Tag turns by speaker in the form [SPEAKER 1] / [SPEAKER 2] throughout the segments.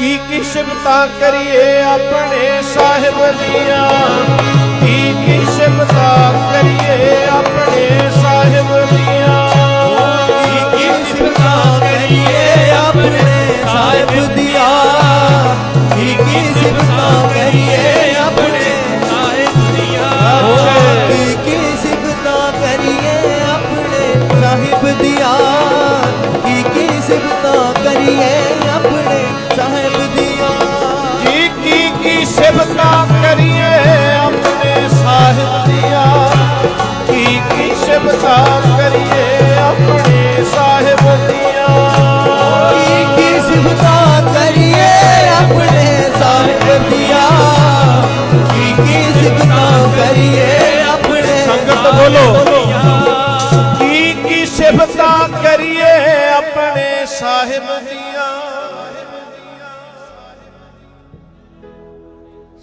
[SPEAKER 1] ਕੀ ਕੀ ਸਿਫਤਾਂ ਕਰੀਏ ਆਪਣੇ ਸਾਹਿਬ ਦੀਆਂ? ਕਰੀਏ ਆਪਣੇ ਸਾਹਿਬ ਦੀਆਂ?
[SPEAKER 2] ਕੀ ਕੀ ਸਿਫਤਾਂ ਕਰੀਏ ਆਪਣੇ ਸਾਹਿਬ ਦੀਆਂ? ਕੀ ਕੀ ਸਿਫਤਾਂ ਕਰੀਏ ਆਪਣੇ ਸਾਹਿਬ ਦੀਆਂ? ਕੀ ਕੀ ਸਿਫਤਾਂ ਕਰੀਏ ਆਪਣੇ
[SPEAKER 1] ਸੰਗਤ ਬੋਲੋ। ਕੀ ਕੀ ਸਿਫਤਾਂ ਕਰੀਏ ਆਪਣੇ ਸਾਹਿਬ ਦੀਆਂ?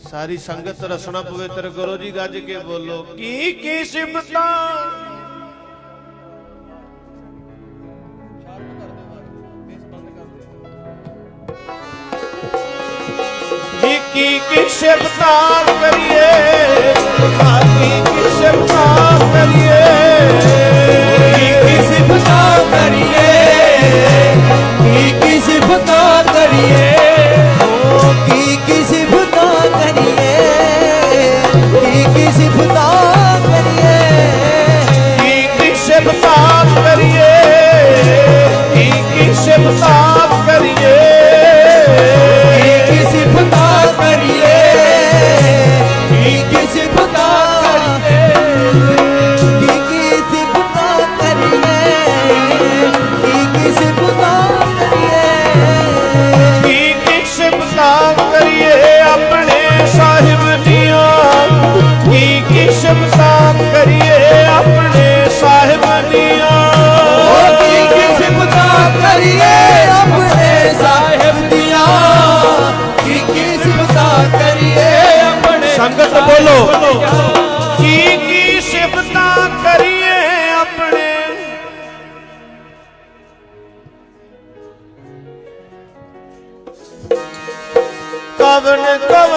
[SPEAKER 1] ਸਾਰੀ ਸੰਗਤ ਰਸਨਾ ਪਵਿੱਤਰ ਗੁਰੂ ਜੀ, ਗੱਜ ਕੇ ਬੋਲੋ। ਕੀ ਕੀ ਸਿਫਤਾਂ ਕੀ ਕੀ ਸਿਫਤਾਂ ਕਰੀਏ? ਕੀ ਕੀ ਸਿਫਤਾਂ ਕਰੀਏ?
[SPEAKER 2] ਕੀ ਕੀ ਸਿਫਤਾਂ ਕਰੀਏ? ਕੀ ਕੀ ਸਿਫਤਾਂ ਕਰੀਏ? ਓ ਕੀ ਕੀ ਸਿਫਤਾਂ ਸਿਫਤਾਂ ਕਰੀਏ
[SPEAKER 1] ਆਪਣੇ ਸਾਹਿਬ ਦੀਆਂ
[SPEAKER 2] ਓ ਕੀ ਕੀ ਸਿਫਤਾਂ ਕਰੀਏ ਆਪਣੇ ਸਾਹਿਬ ਦੀਆਂ ਕੀ ਕੀ ਸਿਫਤਾਂ ਕਰੀਏ ਆਪਣੇ
[SPEAKER 1] ਸੰਗਤ ਬੋਲੋ। ਕੀ ਕੀ ਸਿਫਤਾਂ ਕਰੀਏ ਆਪਣੇ? ਕਵਨ ਕਵਨ